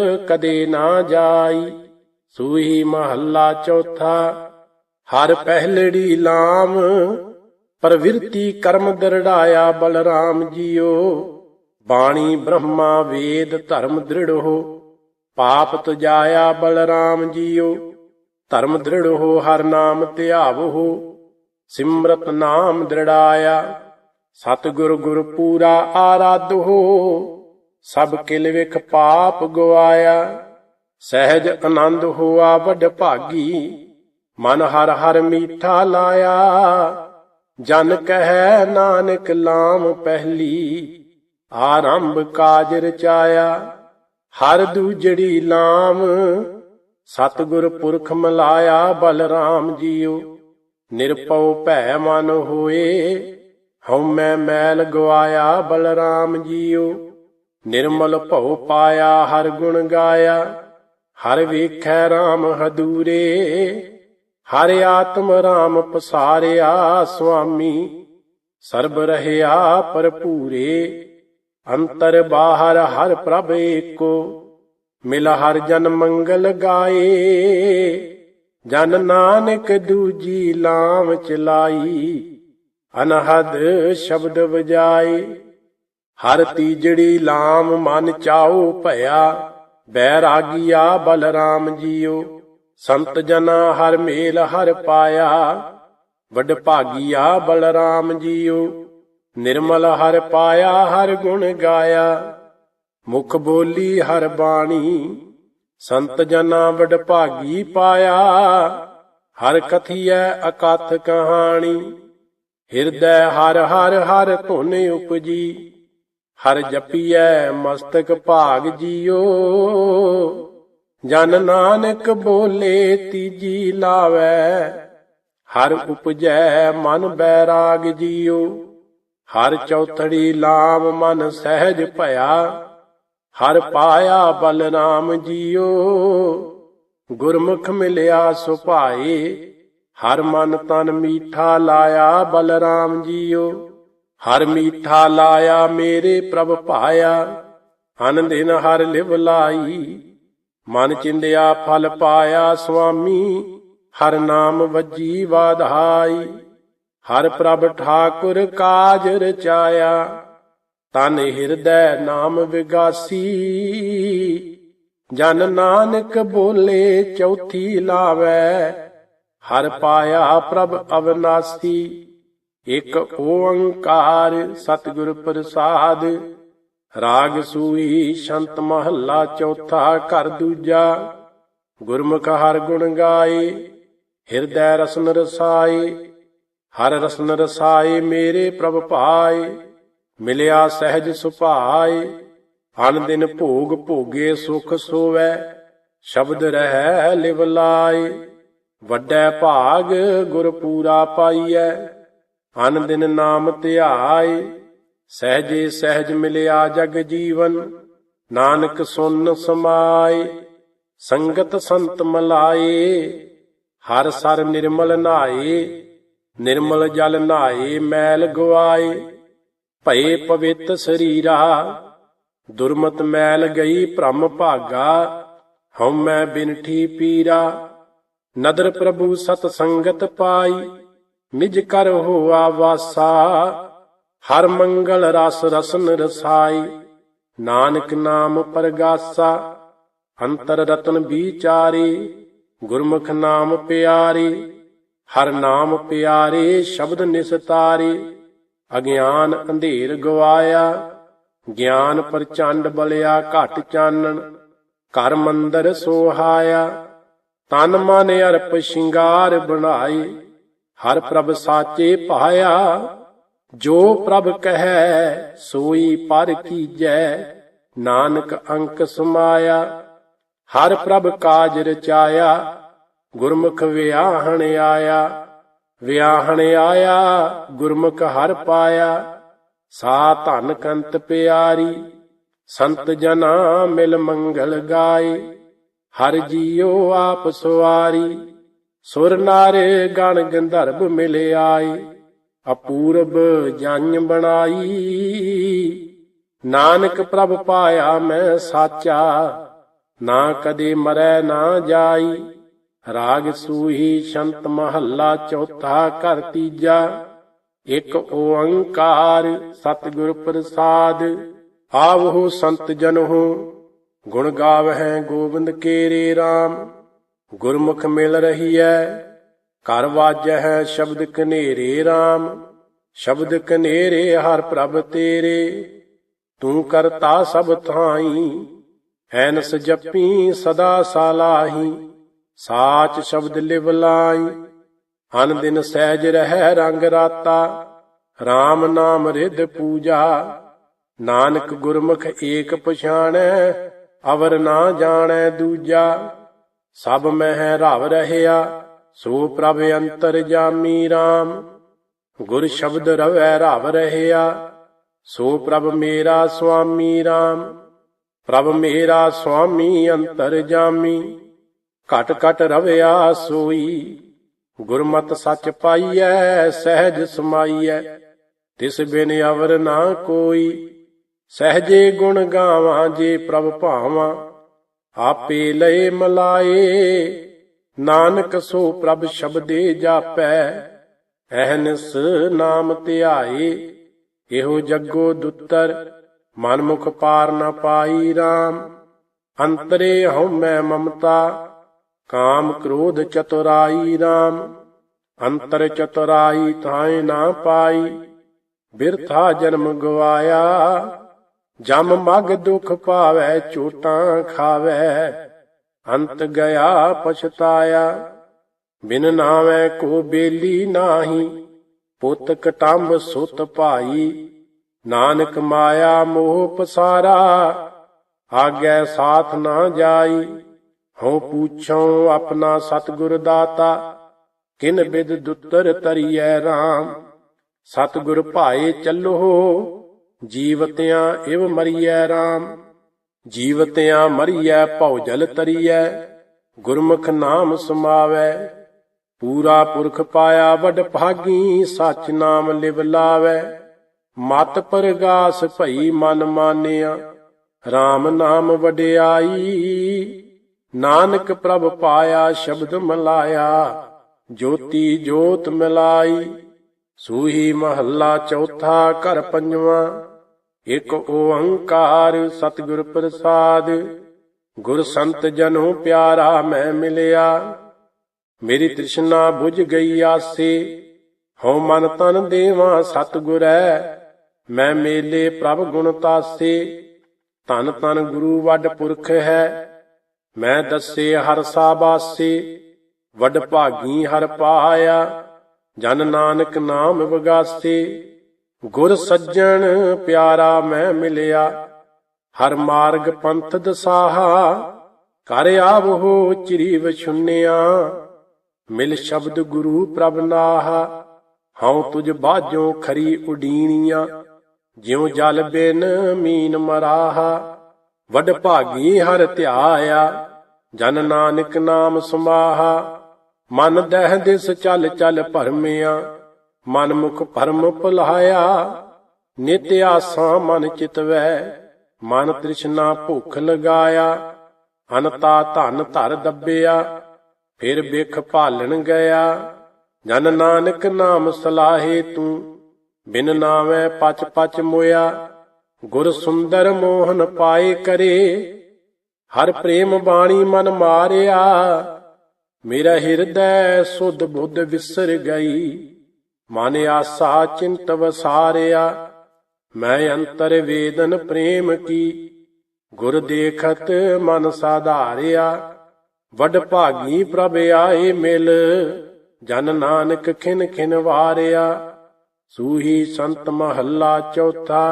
ਕਦੇ ਨਾ ਜਾਈ। ਸੂਹੀ ਮਹੱਲਾ ਚੌਥਾ, ਹਰ ਪਹਿਲੜੀ ਲਾਮ। ਪ੍ਰਵਿਰਤੀ ਕਰਮ ਦਰੜਾਇਆ ਬਲਰਾਮ ਜੀਓ। ਬਾਣੀ ਬ੍ਰਹਮਾ ਵੇਦ ਧਰਮ ਦ੍ਰਿੜ ਹੋ ਪਾਪ ਤੁਜਾਇਆ ਬਲਰਾਮ ਜੀਓ। ਧਰਮ ਦ੍ਰਿੜ ਹੋ ਹਰ ਨਾਮ ਧਿਆਵੋ ਸਿਮਰਤ ਨਾਮ ਦ੍ਰਿੜਾਇਆ। ਸਤਿਗੁਰ ਗੁਰ ਪੂਰਾ ਆਰਾਧੋ ਸਭ ਕਿਲ ਵਿਖ ਪਾਪ ਗਵਾਇਆ, ਸਹਿਜ ਆਨੰਦ ਹੋਆ ਵੱਡ ਭਾਗੀ, ਮਨ ਹਰ ਹਰ ਮੀਠਾ ਲਾਇਆ। ਜਨ ਕਹੈ ਨਾਨਕ ਲਾਮ ਪਹਿਲੀ, ਆਰੰਭ ਕਾਜ ਰਚਾਇਆ ਹਰ ਦੂਜੜੀ ਲਾਮ, ਸਤਿਗੁਰ ਪੁਰਖ ਮਲਾਇਆ, ਬਲਰਾਮ ਜੀਓ। ਨਿਰਪਉ ਭੈ ਮਨ ਹੋਏ ਹਉ ਮੈਂ ਮੈਲ ਗਵਾਇਆ, ਬਲਰਾਮ ਜੀਓ। ਨਿਰਮਲ ਭਉ ਪਾਇਆ ਹਰ ਗੁਣ ਗਾਇਆ, ਹਰ ਵੇਖੈ RAM ਹਦੂਰੇ, ਹਰ ਆਤਮ RAM ਪਸਾਰਿਆ ਸੁਆਮੀ, ਸਰਬ ਰਹਿਆ ਭਰਪੂਰੇ, ਅੰਤਰ ਬਾਹਰ ਹਰ ਪ੍ਰਭ ਏਕੋ, ਮਿਲ ਹਰ ਜਨ ਮੰਗਲ ਗਾਏ, ਜਨ ਨਾਨਕ ਦੂਜੀ ਲਾਮ ਚਲਾਈ, ਅਨਹਦ ਸ਼ਬਦ ਵਜਾਏ। ਹਰ ਤੀਜੜੀ ਲਾਮ ਮਨ ਚਾਉ ਭਇਆ, ਬੈਰਾਗੀਆ ਬਲਰਾਮ ਜੀਓ ਸੰਤ ਜਨਾ ਹਰ ਮੇਲ ਹਰ ਪਾਇਆ, ਵੱਡ ਭਾਗੀਆ ਬਲਰਾਮ ਜੀਓ ਨਿਰਮਲ ਹਰ ਪਾਇਆ, ਹਰ ਗੁਣ ਗਾਇਆ। ਮੁਖ ਬੋਲੀ ਹਰ ਬਾਣੀ, ਸੰਤ ਜਨਾ ਵੱਡ ਭਾਗੀ ਪਾਇਆ। ਹਰ ਕਥੀਐ ਅਕਥ ਕਹਾਣੀ, ਹਿਰਦੈ ਹਰ ਹਰ ਹਰ ਧੁਨ ਉਪਜੀ। ਹਰ ਜਪੀਐ ਮਸਤਕ ਭਾਗ ਜੀਓ। ਜਨ ਨਾਨਕ ਬੋਲੇ ਤੀਜੀ ਲਾਵੈ। ਹਰ ਉਪਜੈ ਮਨ ਬੈਰਾਗ ਜੀਓ। ਹਰ ਚੌਥੜੀ ਲਾਮ ਮਨ ਸਹਿਜ ਭਇਆ। ਹਰ ਪਾਇਆ ਬਲਰਾਮ ਜੀਓ। ਗੁਰਮੁਖ ਮਿਲਿਆ ਸੁਭਾਏ। ਹਰ ਮਨ ਤਨ ਮੀਠਾ ਲਾਇਆ ਬਲਰਾਮ ਜੀਓ। ਹਰ ਮੀਠਾ ਲਾਇਆ ਮੇਰੇ ਪ੍ਰਭ ਭਾਇਆ ਹਨ ਦਿਨ ਹਰ ਲਿਵ ਲਾਈ। ਮਨ ਚਿੰਦਿਆ ਫਲ ਪਾਇਆ ਸੁਆਮੀ, ਹਰ ਨਾਮ ਵਜੀ ਵਾਧਾਈ। ਹਰ ਪ੍ਰਭ ਠਾਕੁਰ ਕਾਜ ਰਚਾਇਆ, ਤਨ ਹਿਰਦੈ ਨਾਮ ਵਿਗਾਸੀ। ਜਨ ਨਾਨਕ ਬੋਲੇ ਚੌਥੀ ਲਾਵੈ, ਹਰ ਪਾਇਆ ਪ੍ਰਭ ਅਵਨਾਸੀ। ਇਕ ਓੰਕਾਰ ਸਤਿਗੁਰ ਪ੍ਰਸਾਦ, ਰਾਗ ਸੂਈ ਸ਼ੰਤ ਮਹੱਲਾ ਚੌਥਾ ਘਰ ਦੂਜਾ, ਗੁਰਮੁਖ ਹਰ ਗੁਣ ਗਾਏ, ਹਿਰਦੈ ਰਸਨ ਰਸਾਏ, ਹਰ ਰਸਨ ਰਸਾਏ ਮੇਰੇ ਪ੍ਰਭ ਭਾਏ ਮਿਲਿਆ ਸਹਿਜ ਸੁਭਾਏ, ਅਨ ਦਿਨ ਭੋਗ ਭੋਗੇ ਸੁਖ ਸੋਵੈ, ਸ਼ਬਦ ਰਹਿ ਲਿਵ ਲਾਏ, ਵੱਡੈ ਭਾਗ ਗੁਰ ਪੂਰਾ ਪਾਈਐ ਅਨ ਦਿਨ ਨਾਮ ਧਿਆਏ, ਸਹਜੇ ਸਹਿਜ ਮਿਲਿਆ ਜਗ ਜੀਵਨ, ਨਾਨਕ ਸੁਨ ਸਮਾਏ, ਸੰਗਤ ਸੰਤ ਮਲਾਏ, ਹਰ ਸਰ ਨਿਰਮਲ ਨਾਏ, ਨਿਰਮਲ ਜਲ ਨਾਏ, ਮੈਲ ਗਵਾਏ, ਭਏ ਪਵਿੱਤ ਸਰੀਰਾ, ਦੁਰਮਤ ਮੈਲ ਗਈ ਭ੍ਰਮ ਭਾਗਾ, ਹਉ ਮੈਂ ਬਿਨਠੀ ਪੀਰਾ, ਨਦਰ ਪ੍ਰਭੂ ਸਤ ਸੰਗਤ ਪਾਈ ਨਿਜ ਕਰ ਹੋਆ ਵਾਸਾ, ਹਰ ਮੰਗਲ ਰਸ ਰਸਨ ਰਸਾਈ। ਨਾਨਕ ਨਾਮ ਪਰਗਾਸਾ, ਅੰਤਰ ਰਤਨ ਵਿਚਾਰੇ। ਗੁਰਮੁਖ ਨਾਮ ਪਿਆਰੀ, ਹਰ ਨਾਮ ਪਿਆਰੇ ਸ਼ਬਦ ਨਿਸਤਾਰੇ। ਅਗਿਆਨ ਅੰਧੇਰ ਗਵਾਇਆ, ਗਿਆਨ ਪ੍ਰਚੰਡ ਬਲਿਆ ਘਟ ਚਾਨਣ। ਘਰ ਮੰਦਰ ਸੋਹਾਇਆ, ਤਨ ਮਨ ਅਰਪ ਸ਼ਿੰਗਾਰ ਬਣਾਈ। ਹਰ ਪ੍ਰਭ ਸਾਚੇ ਪਾਇਆ ਜੋ ਪ੍ਰਭ ਕਹੈ, ਸੋਈ ਪਰ ਕੀਜੈ, ਨਾਨਕ ਅੰਕ ਸਮਾਇਆ। ਹਰ ਪ੍ਰਭ ਕਾਜ ਰਚਾਇਆ, ਗੁਰਮੁਖ ਵਿਆਹਣ ਆਇਆ। ਵਿਆਹਣ ਆਇਆ, ਗੁਰਮੁਖ ਹਰ ਪਾਇਆ। ਸਾ ਧਨ ਕੰਤ ਪਿਆਰੀ, ਸੰਤ ਜਨਾ ਮਿਲ ਮੰਗਲ ਗਾਏ। ਹਰ ਜੀਓ ਆਪ ਸਵਾਰੀ। ਸੁਰ ਨਾਰੇ ਗਣ ਗੰਧਰਬ ਮਿਲ ਆਏ ਅਪੂਰਬ ਜਨ ਬਣਾਈ। ਨਾਨਕ ਪ੍ਰਭ ਪਾਇਆ ਮੈਂ ਸਾਚਾ, ਨਾ ਕਦੇ ਮਰੈ ਨਾ ਜਾਈ। ਰਾਗ ਸੂਹੀ ਸ਼ੰਤ ਮਹੱਲਾ ਚੌਥਾ ਘਰ ਤੀਜਾ, ਇੱਕ ਓੰਕਾਰ ਸਤਿਗੁਰ ਪ੍ਰਸਾਦ। ਆਵਹੁ ਸੰਤ ਜਨ ਹੋ ਗੁਣ ਗਾਵਹਿ ਗੋਬਿੰਦ ਕੇਰੇ RAM ਗੁਰਮੁਖ ਮਿਲ ਰਹੀ ਰਹੀਐ, ਘਰ ਵਾਜਹਿ ਸ਼ਬਦ ਕਨੇਰੇ RAM ਸ਼ਬਦ ਕਨੇਰੇ ਹਰ ਪ੍ਰਭ ਤੇਰੇ। ਤੂੰ ਕਰਤਾ ਸਭ ਥਾਈ, ਐਨਸ ਜਪੀ ਸਦਾ ਸਾਲਾਹੀ, ਸਾਚ ਸ਼ਬਦ ਲਿਵ ਲਾਈ। ਅਨ ਦਿਨ ਸਹਿਜ ਰਹਿ ਰੰਗ ਰਾਤਾ RAM ਨਾਮ ਰਿਧ ਪੂਜਾ। ਨਾਨਕ ਗੁਰਮੁਖ ਏਕ ਪਛਾਣੈ, ਅਵਰ ਨਾ ਜਾਣੈ ਦੂਜਾ। ਸਭ ਮਹਿ ਰਵ ਰਹਿਆ, ਸੋ ਪ੍ਰਭ ਅੰਤਰ ਜਾਮੀ RAM ਗੁਰ ਸ਼ਬਦ ਰਵੈ ਰਵ ਰਹਿਆ, ਸੋ ਪ੍ਰਭ ਮੇਰਾ ਸੁਆਮੀ RAM ਪ੍ਰਭ ਮੇਰਾ ਸੁਆਮੀ ਅੰਤਰ ਜਾਮੀ, ਘਟ ਘਟ ਰਵਿਆ ਸੋਈ। ਗੁਰਮਤ ਸੱਚ ਪਾਈਐ, ਸਹਿਜ ਸਮਾਈਐ, ਤਿਸ ਬਿਨ ਅਵਰ ਨਾ ਕੋਈ। ਸਹਜੇ ਗੁਣ ਗਾਵਾਂ ਜੇ ਪ੍ਰਭ ਭਾਵਾਂ ਆਪੇ ਲਏ ਮਲਾਏ, ਨਾਨਕ ਸੋ ਪ੍ਰਭ ਸ਼ਬਦੇ ਜਾਪੈ, ਅਹਨਿਸ ਨਾਮ ਧਿਆਏ, ਇਹੋ ਜੱਗੋ ਦੁੱਤਰ ਮਨ ਮੁਖ ਪਾਰ ਨਾ ਪਾਈ RAM ਅੰਤਰੇ ਹਉਮੈ ਮਮਤਾ, ਕਾਮ ਕ੍ਰੋਧ ਚਤੁਰਾਈ RAM ਅੰਤਰ ਚਤੁਰਾਈ ਥਾਏ ਨਾ ਪਾਈ, ਬਿਰਥਾ ਜਨਮ ਗਵਾਇਆ ਜਮ ਮਗ ਦੁਖ ਪਾਵੈ ਚੋਟਾਂ ਖਾਵੈ। ਅੰਤ ਗਿਆ ਪਛਤਾਇਆ, ਬਿਨ ਨਾਵੇਂ ਕੋ ਬੇਲੀ ਨਾਹੀ। ਪੁੱਤ ਕਟੰਬ ਸੁਤ ਭਾਈ, ਨਾਨਕ ਮਾਇਆ ਮੋਹ ਪਸਾਰਾ। ਆਗੈ ਸਾਥ ਨਾ ਜਾਈ, ਹਉ ਪੂਛਉ ਆਪਣਾ ਸਤਿਗੁਰ ਦਾਤਾ। ਕਿਨ ਬਿਦ ਦੁੱਤਰ ਤਰੀਐ RAM ਸਤਿਗੁਰ ਭਾਏ ਚੱਲੋ। ਜੀਵਤਿਆਂ ਇਵ ਮਰੀਐ RAM ਜੀਵਤਿਆਂ ਮਰੀਐ ਭਉਜਲ ਤਰੀਐ, ਗੁਰਮੁਖ ਨਾਮ ਸਮਾਵੈ, ਪੂਰਾ ਪੁਰਖ ਪਾਇਆ ਵਡ ਭਾਗੀ ਸਚ ਨਾਮ ਲਿਵ ਲਾਵੈ, ਮਤ ਪਰਗਾਸ ਭਈ ਮਨ ਮਾਨਿਆ RAM ਨਾਮ ਵਡਿਆਈ, ਨਾਨਕ ਪ੍ਰਭ ਪਾਇਆ ਸ਼ਬਦ ਮਲਾਇਆ, ਜੋਤੀ ਜੋਤ ਮਿਲਾਈ। ਸੂਹੀ ਮਹੱਲਾ ਚੌਥਾ ਘਰ ਪੰਜਵਾਂ, ਇੱਕ ਓੰਕਾਰ ਸਤਿਗੁਰ ਪ੍ਰਸਾਦ, ਗੁਰ ਸੰਤ ਜਨੋ ਪਿਆਰਾ ਮੈਂ ਮਿਲਿਆ। ਮੇਰੀ ਤ੍ਰਿਸ਼ਨਾ 부ਝ ਗਈ ਆਸੇ, ਹਉ ਮਨ ਤਨ ਦੇਵਾ ਸਤਿਗੁਰੈ, ਮੈਂ ਮੇਲੇ ਪ੍ਰਭ ਗੁਣ ਤਾਸੇ। ਧਨ ਧਨ ਗੁਰੂ ਵੱਡ ਪੁਰਖ ਹੈ, ਮੈਂ ਦੱਸੇ ਹਰ ਸਾਬਾਸੇ, ਵੱਡ ਭਾਗੀ ਹਰ ਪਾਇਆ। ਜਨ ਨਾਨਕ ਨਾਮ ਵਗਾਸੇ, ਗੁਰ ਸੱਜਣ ਪਿਆਰਾ ਮੈਂ ਮਿਲਿਆ। ਹਰ ਮਾਰਗ ਪੰਥ ਦਸਾਹਾ ਕਰ ਆਵੋ ਚਿਰੀ ਵਛੁੰਨਿਆ ਮਿਲ ਸ਼ਬਦ ਗੁਰੂ ਪ੍ਰਭ ਨਾਹਾ, ਹਉ ਤੁਝ ਬਾਝੋਂ ਖਰੀ ਉਡੀਣੀਆਂ। ਜਿਉ ਜਲ ਬਿਨ ਮੀਨ ਮਰਾਹਾ, ਵਡ ਭਾਗੀ ਹਰ ਧਿਆਇਆ। ਜਨ ਨਾਨਕ ਨਾਮ ਸਮਾਹਾ ਮਨ ਦਹਿ ਦਿਸ ਚੱਲ ਚੱਲ ਭਰਮਿਆ ਮਨ ਮੁਖ ਭਰਮ ਭੁਲਾਇਆ। ਨਿਤ ਆਸਾਂ ਮਨ ਚਿਤਵੈ, ਮਨ ਤ੍ਰਿਸ਼ਨਾ ਭੁਖ ਲਗਾਇਆ। ਅਨਤਾ ਧਨ ਧਰ ਦੱਬਿਆ, ਫਿਰ ਬਿਖ ਭਾਲਣ ਗਿਆ। ਜਨ ਨਾਨਕ ਨਾਮ ਸਲਾਹੇ ਤੂੰ, ਬਿਨ ਨਾਵੇਂ ਪਚ ਪਚ ਮੋਇਆ। ਗੁਰ ਸੁੰਦਰ ਮੋਹਨ ਪਾਏ ਕਰੇ, ਹਰ ਪ੍ਰੇਮ ਬਾਣੀ ਮਨ ਮਾਰਿਆ। ਮੇਰਾ ਹਿਰਦੈ ਸੁਧ ਬੁੱਧ ਵਿਸਰ ਗਈ। ਮਨ ਆਸਾ ਚਿੰਤ ਵਸਾਰਿਆ। ਮੈਂ ਅੰਤਰ ਵੇਦਨ ਪ੍ਰੇਮ ਕੀ। ਗੁਰ ਦੇਖਤ ਮਨ ਸਾਧਾਰਿਆ। ਵੱਡ ਭਾਗੀ ਪ੍ਰਭ ਆਏ ਮਿਲ। ਜਨ ਨਾਨਕ ਖਿਨ ਖਿਨ ਵਾਰਿਆ। ਸੂਹੀ ਸੰਤ ਮਹੱਲਾ ਚੌਥਾ।